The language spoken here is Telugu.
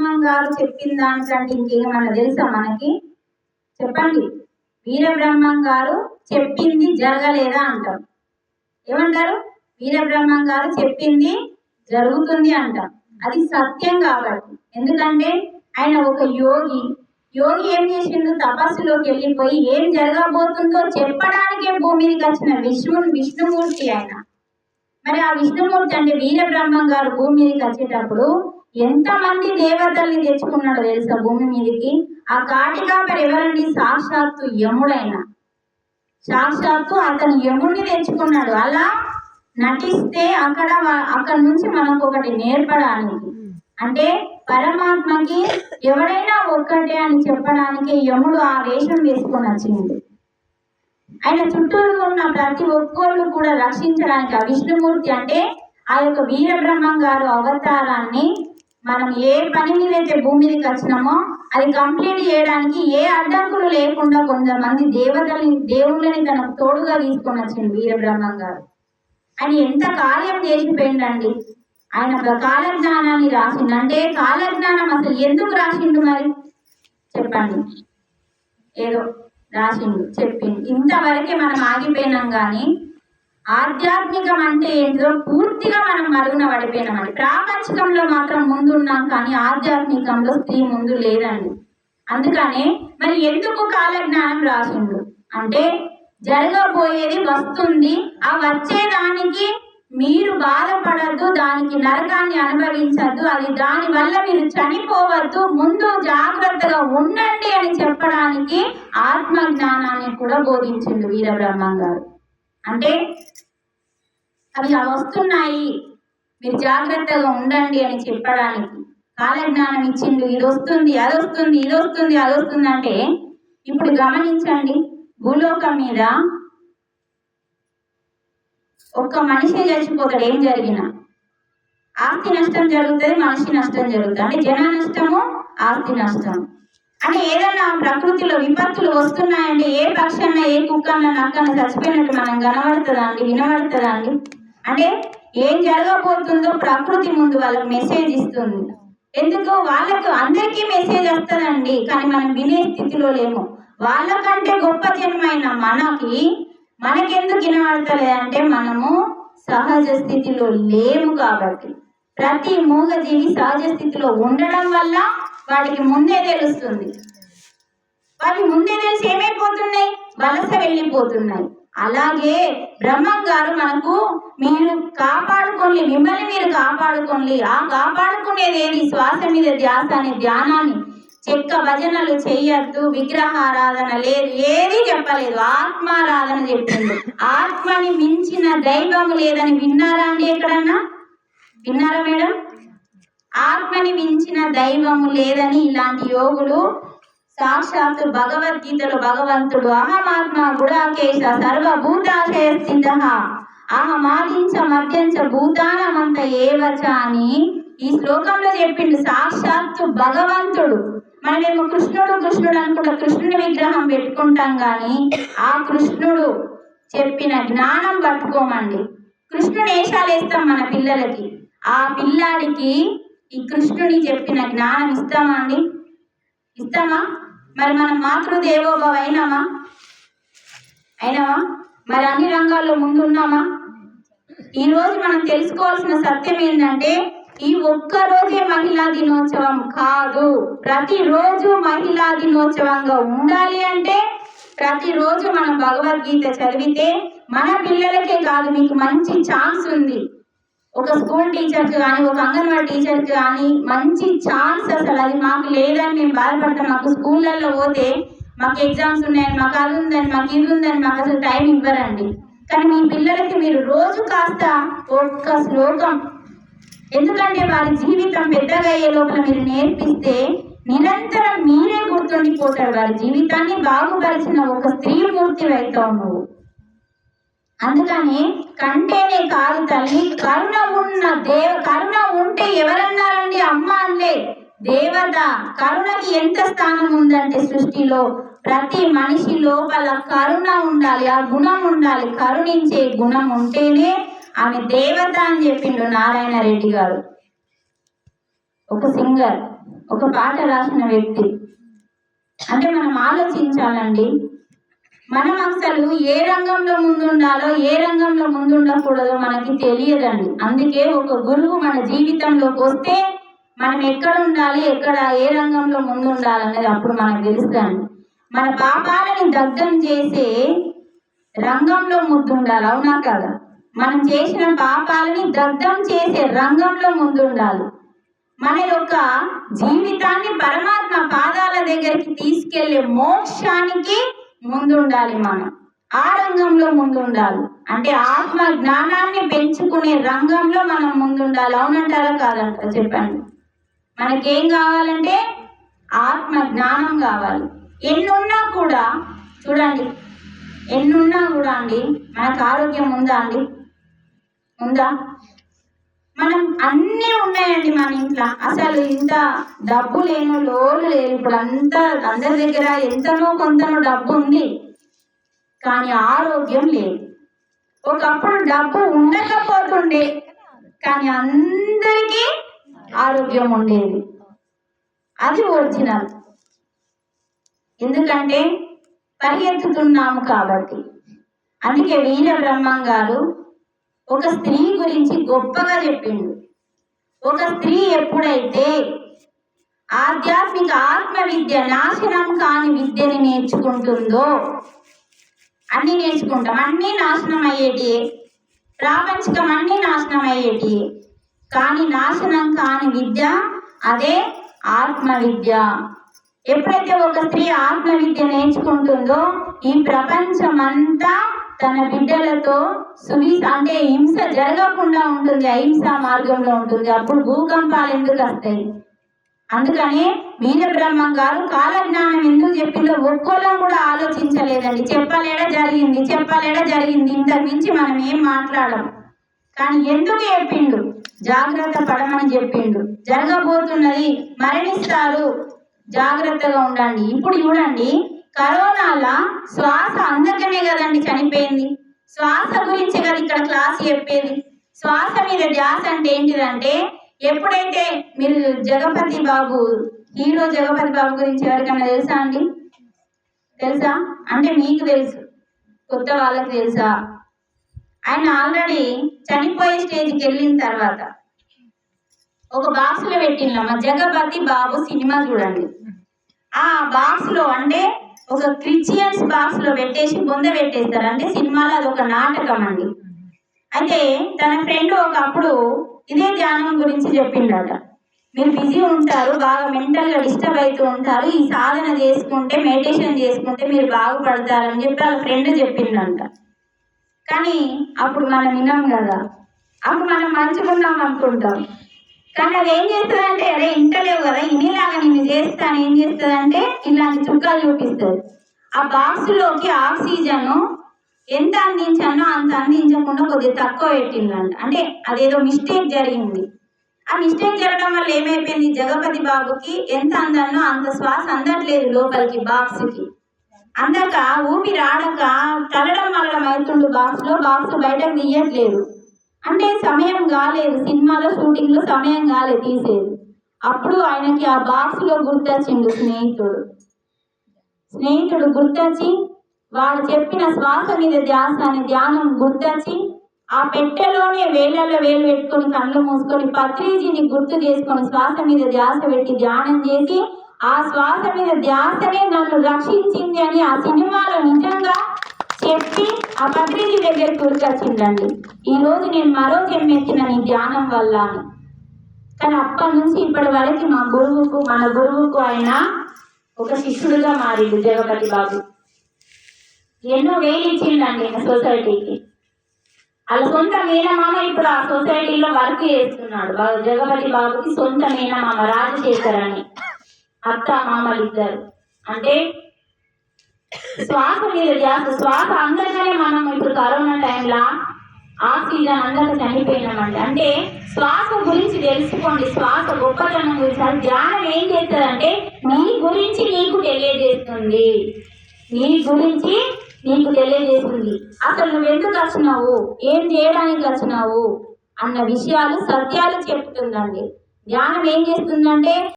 గారు చెప్పిన దానికంటే ఇంకేమన్నా తెలుసా మనకి? చెప్పండి. వీరబ్రహ్మం గారు చెప్పింది జరగలేదా అంటాం. ఏమంటారు? వీరబ్రహ్మం గారు చెప్పింది జరుగుతుంది అంటాం. అది సత్యం కాబట్టి. ఎందుకంటే ఆయన ఒక యోగి. యోగి ఏం చేసిండు? తపస్సులోకి వెళ్ళిపోయి ఏం జరగబోతుందో చెప్పడానికే భూమికి వచ్చిన విష్ణు విష్ణుమూర్తి ఆయన. మరి ఆ విష్ణుమూర్తి అంటే వీరబ్రహ్మం గారు భూమి మీదకి వచ్చేటప్పుడు ఎంతమంది దేవతల్ని తెచ్చుకున్నాడు తెలుసా భూమి మీదకి? ఆ కాటికాపరి ఎవరండి? సాక్షాత్తు యముడైన. సాక్షాత్తు అతను యముడిని తెచ్చుకున్నాడు. అలా నటిస్తే అక్కడ అక్కడ నుంచి మనకు ఒకటి నేర్పడానికి. అంటే పరమాత్మకి ఎవడైనా ఒక్కటే అని చెప్పడానికి యముడు ఆ వేషం వేసుకొని వచ్చింది ఆయన చుట్టూరు ఉన్న ప్రతి ఒక్కళ్ళు కూడా రక్షించడానికి ఆ విష్ణుమూర్తి అంటే ఆ యొక్క వీరబ్రహ్మం గారు అవతారాన్ని మనం ఏ పని మీద అయితే భూమి మీదకి వచ్చినామో అది కంప్లీట్ చేయడానికి ఏ అడ్డంకులు లేకుండా కొంతమంది దేవతల్ని దేవుళ్ళని తనకు తోడుగా తీసుకొని వచ్చింది వీరబ్రహ్మం గారు. ఆయన ఎంత కార్యం చేసిపోయిందండి ఆయన ఒక కాలజ్ఞానాన్ని రాసిండు. అంటే కాలజ్ఞానం అసలు ఎందుకు రాసిండు మరి? చెప్పండి. ఏదో రాసిండు చెప్పింది ఇంతవరకే మనం ఆగిపోయినాం కానీ ఆధ్యాత్మికం అంటే ఏంటో పూర్తిగా మనం మరుగున పడిపోయినామండి. ప్రాపంచికంలో మాత్రం ముందున్నాం కానీ ఆధ్యాత్మికంలో స్త్రీ ముందు లేదండి. అందుకనే మరి ఎందుకు కాలజ్ఞానం రాసిండు? అంటే జరగబోయేది వస్తుంది ఆ వచ్చేదానికి మీరు బాధపడద్దు దానికి నరకాన్ని అనుభవించద్దు అది దాని వల్ల మీరు చనిపోవద్దు ముందు జాగ్రత్తగా ఉండండి అని చెప్పడానికి ఆత్మ జ్ఞానాన్ని కూడా బోధించిండు వీరబ్రహ్మం గారు. అంటే అవి అలా వస్తున్నాయి. మీరు జాగ్రత్తగా ఉండండి అని చెప్పడానికి. కాలజ్ఞానం ఇచ్చిండు ఇది వస్తుంది అది వస్తుంది ఇది వస్తుంది అది వస్తుంది అంటే ఇప్పుడు గమనించండి. భూలోకం మీద ఒక్క మనిషి చచ్చిపోతాడు. ఏం జరిగినా? ఆస్తి నష్టం జరుగుతుంది మనిషి నష్టం జరుగుతుంది. అంటే జన నష్టము ఆస్తి నష్టం అంటే ఏదైనా ప్రకృతిలో విపత్తులు వస్తున్నాయంటే ఏ పక్షన్న ఏ కుక్కన్న నక్కన్న చచ్చిపోయినట్టు మనం కనబడుతుందా అండి? వినబడుతుందా అండి? అంటే ఏం జరగబోతుందో ప్రకృతి ముందు వాళ్ళకి మెసేజ్ ఇస్తుంది. ఎందుకో వాళ్ళకు అందరికీ మెసేజ్ వస్తుందండి కానీ మనం వినే స్థితిలో లేము. వాళ్ళకంటే గొప్ప జన్మైన మనకి మనకెందుకు వినబడతలేదంటే మనము సహజ స్థితిలో లేము కాబట్టి. ప్రతి మూగజీవి సహజ స్థితిలో ఉండడం వల్ల వాటికి ముందే తెలుస్తుంది. వాటి ముందే తెలిసి ఏమైపోతున్నాయి? వలస వెళ్ళిపోతున్నాయి. అలాగే బ్రహ్మం గారు మనకు మీరు కాపాడుకోండి మిమ్మల్ని మీరు కాపాడుకోండి ఆ కాపాడుకునేది ఏది? శ్వాస మీద ధ్యాస అనే ధ్యానాన్ని. చెక్క భజనలు చెయ్యొద్దు విగ్రహారాధన లేదు ఏది చెప్పలేదు. ఆత్మారాధన చెప్పింది ఆత్మని మించిన దైవం లేదని విన్నారా అండి ఎక్కడన్నా? విన్నారా మేడం? ఆత్మని మించిన దైవము లేదని ఇలాంటి యోగులు సాక్షాత్తు భగవద్గీతలో భగవంతుడు అహమాత్మ గుడాకేశ సర్వభూతాశయ స్థిత అహమాదించ మధ్యంచ భూతానమంత ఏవచ అని ఈ శ్లోకంలో చెప్పిండు సాక్షాత్తు భగవంతుడు. మనమేమో కృష్ణుడు కృష్ణుడు అనుకుంటా కృష్ణుని విగ్రహం పెట్టుకుంటాం కానీ ఆ కృష్ణుడు చెప్పిన జ్ఞానం పట్టుకోమండి. కృష్ణుడు వేషాలు వేస్తాం మన పిల్లలకి. ఆ పిల్లాడికి ఈ కృష్ణుడి చెప్పిన జ్ఞానం ఇస్తామా అండి? ఇస్తామా? మరి మనం మాతృదేవోభవ అయినామా? అయినామా? మరి అన్ని రంగాల్లో ముందున్నామా? ఈ రోజు మనం తెలుసుకోవాల్సిన సత్యం ఏంటంటే ఈ ఒక్క రోజే మహిళా దినోత్సవం కాదు. ప్రతిరోజు మహిళా దినోత్సవంగా ఉండాలి అంటే ప్రతిరోజు మనం భగవద్గీత చదివితే మన పిల్లలకే కాదు మీకు మంచి ఛాన్స్ ఉంది. ఒక స్కూల్ టీచర్కి కానీ ఒక అంగన్వాడీ టీచర్కి కానీ మంచి ఛాన్స్ అసలు అది మాకు లేదని మేము బాధపడతాం. మాకు స్కూళ్ళల్లో పోతే మాకు ఎగ్జామ్స్ ఉన్నాయని మాకు అది ఉందని మాకు ఇది ఉందని మాకు అసలు టైం ఇవ్వరండి. కానీ మీ పిల్లలకి మీరు రోజు కాస్త ఒక్క శ్లోకం. ఎందుకంటే వారి జీవితం పెద్దగా అయ్యే లోపల మీరు నేర్పిస్తే నిరంతరం మీరే గుర్తుండిపోతారు. వారి జీవితాన్ని బాగుపరిచిన ఒక స్త్రీ మూర్తి అవుతావు నువ్వు. అందుకని కంటేనే కాదు తల్లి కరుణ ఉన్న దేవ కరుణ ఉంటే ఎవరన్నారండి అమ్మ అనలే దేవత కరుణకి ఎంత స్థానం ఉందంటే సృష్టిలో? ప్రతి మనిషి లోపల కరుణ ఉండాలి ఆ గుణం ఉండాలి. కరుణించే గుణం ఉంటేనే ఆమె దేవత అని చెప్పిండు నారాయణ రెడ్డి గారు. ఒక సింగర్ ఒక పాట రాసిన వ్యక్తి. అంటే మనం ఆలోచించాలండి మనం అసలు ఏ రంగంలో ముందుండాలో ఏ రంగంలో ముందుండకూడదో మనకి తెలియదండి. అందుకే ఒక గురువు మన జీవితంలోకి వస్తే మనం ఎక్కడ ఉండాలి ఎక్కడ ఏ రంగంలో ముందుండాలి అనేది అప్పుడు మనకు తెలుస్తుంది మన పాపాలని దగ్ధం చేసే రంగంలో ముందుండాలి అవునా కదా? మనం చేసిన పాపాలని దగ్ధం చేసే రంగంలో ముందుండాలి. మన యొక్క జీవితాన్ని పరమాత్మ పాదాల దగ్గరికి తీసుకెళ్ళే మోక్షానికి ముందుండాలి మనం. ఆ రంగంలో ముందుండాలి. అంటే ఆత్మ జ్ఞానాన్ని పెంచుకునే రంగంలో మనం ముందుండాలి. అవునంటారా కాదంటారా? చెప్పండి. మనకేం కావాలంటే ఆత్మ జ్ఞానం కావాలి. ఎన్నున్నా కూడా చూడండి ఎన్నున్నా కూడా అండి మనకు ఆరోగ్యం ఉందా అండి? ఉందా? అన్నీ ఉన్నాయండి మన ఇంట్లో. అసలు ఇంత డబ్బు లేను లోలు లేదు ఇప్పుడు అంతా అందరి దగ్గర ఎంతనో కొంతనో డబ్బు ఉంది. కానీ ఆరోగ్యం లేదు. ఒకప్పుడు డబ్బు ఉండకపోతుండే. కానీ అందరికీ ఆరోగ్యం ఉండేది. అది ఒరిజినల్. ఎందుకంటే పరిగెత్తుతున్నాము కాబట్టి. అందుకే వీర బ్రహ్మం గారు ఒక స్త్రీ గురించి గొప్పగా చెప్పిండు. ఒక స్త్రీ ఎప్పుడైతే ఆధ్యాత్మిక ఆత్మ విద్య నాశనం కాని విద్యని నేర్చుకుంటుందో అన్ని నేర్చుకుంటాం. అన్నీ నాశనం అయ్యేటి? ప్రాపంచికం అన్నీ నాశనం అయ్యేటి? కానీ నాశనం కాని విద్య అదే ఆత్మ విద్య ఎప్పుడైతే ఒక స్త్రీ ఆత్మ విద్య నేర్చుకుంటుందో ఈ ప్రపంచం అంతా తన బిడ్డలతో సువి అంటే హింస జరగకుండా ఉంటుంది అహింస మార్గంలో ఉంటుంది. అప్పుడు భూకంపాలు ఎందుకు వస్తాయి? అందుకని వీరబ్రహ్మం గారు కాలజ్ఞానం ఎందుకు చెప్పిందో ఒక్కోళ్ళం కూడా ఆలోచించలేదండి. చెప్పలేడా జరిగింది? చెప్పలేడా జరిగింది? ఇంతకు మించి మనం ఏం మాట్లాడము? కానీ ఎందుకు చెప్పిండు? జాగ్రత్త పడమని చెప్పిండు. జరగబోతున్నది మరణిస్తారు. జాగ్రత్తగా ఉండండి. ఇప్పుడు చూడండి. కరోనాల శ్వాస అందకనే కదండి చనిపోయింది. శ్వాస గురించి కదా ఇక్కడ క్లాస్ చెప్పేది. శ్వాస మీద ధ్యాస అంటే ఏంటిదంటే ఎప్పుడైతే మీరు జగపతి బాబు హీరో జగపతి బాబు గురించి ఎవరికైనా తెలుసా అండి? తెలుసా? అంటే మీకు తెలుసు. కొత్త వాళ్ళకి తెలుసా? ఆయన ఆల్రెడీ చనిపోయే స్టేజ్కి వెళ్ళిన తర్వాత ఒక బాక్స్లో లో జగపతి బాబు సినిమా చూడండి. ఆ బాక్స్లో అంటే ఒక క్రిస్టియన్స్ బాక్స్లో పెట్టేసి బొంద పెట్టేస్తారు. అంటే సినిమాలో అది ఒక నాటకం అండి. అయితే తన ఫ్రెండ్ ఒకప్పుడు ఇదే ధ్యానం గురించి చెప్పిండట. మీరు బిజీ ఉంటారు బాగా మెంటల్గా డిస్టర్బ్ అవుతూ ఉంటారు ఈ సాధన చేసుకుంటే మెడిటేషన్ చేసుకుంటే మీరు బాగుపడతారని చెప్పి వాళ్ళ ఫ్రెండ్ చెప్పిండంట. కానీ అప్పుడు మనం విన్నాం కదా. అప్పుడు మనం మంచిగా ఉన్నాం అనుకుంటాం. కానీ అది ఏం చేస్తుందంటే అరే ఇంటలేవు కదా ఇనిలాగా నేను చేస్తాను ఏం చేస్తుందంటే ఇలాంటి చుక్కలు చూపిస్తుంది. ఆ బాక్స్లోకి ఆక్సిజన్ ఎంత అందించానో అంత అందించకుండా కొద్దిగా తక్కువ పెట్టిందంట. అంటే అదేదో మిస్టేక్ జరిగింది. ఆ మిస్టేక్ జరగడం వల్ల ఏమైపోయింది? జగపతి బాబుకి ఎంత అందానో అంత శ్వాస అందట్లేదు లోపలికి బాక్స్కి అందక ఊపిరి ఆడక తలడం వల్ల అవుతుండు బాక్స్లో బాక్స్ బయటకు తీయట్లేదు. అంటే సమయం కాలేదు సినిమాలో షూటింగ్లో సమయం కాలేదు తీసేది. అప్పుడు ఆయనకి ఆ బాక్స్లో గుర్తొచ్చిండు స్నేహితుడు. స్నేహితుడు గుర్తొచ్చి వాడు చెప్పిన శ్వాస మీద ధ్యాస అనే ధ్యానం గుర్తొచ్చి ఆ పెట్టెలోనే వేళ్ళల్లో వేలు పెట్టుకొని కళ్ళు మూసుకొని పత్రిజీని గుర్తు చేసుకొని శ్వాస మీద ధ్యాస పెట్టి ధ్యానం చేసి ఆ శ్వాస మీద ధ్యాసనే నన్ను రక్షించింది అని ఆ సినిమాలో నిజంగా చెప్పి ఆ పత్రిజీ దగ్గరికి ఉరికొచ్చిందండి ఈ రోజు నేను మరో జన్మెత్తిన నీ ధ్యానం వల్ల అని. కానీ అప్పటి నుంచి ఇప్పటి వరకు మా గురువుకు మన గురువుకు ఆయన ఒక శిష్యుడుగా మారిండు జగపతి బాబు. ఎన్నో వేలు ఇచ్చిండండి సొసైటీకి. వాళ్ళ సొంత మీనమామ ఇప్పుడు ఆ సొసైటీలో వర్క్ చేస్తున్నాడు. జగపతి బాబుకి సొంత మీనమామ రాజశేఖర్ అని. అత్త మామలు ఇద్దరు అంటే శ్వాస మీద శ్వాస అందరికనే మనం ఇప్పుడు కరోనా టైంలో ఆక్సిజన్ అందరూ చనిపోయినామండి. అంటే శ్వాస గురించి తెలుసుకోండి. శ్వాస గొప్పతనం గురించి. అది ధ్యానం ఏం చేస్తుందంటే నీ గురించి నీకు తెలియజేస్తుంది. నీ గురించి నీకు తెలియజేస్తుంది. అసలు నువ్వు ఎందుకు వచ్చినావు? ఏం చేయడానికి వచ్చినావు? అన్న విషయాలు సత్యాలు చెప్తుందండి. ధ్యానం ఏం చేస్తుందంటే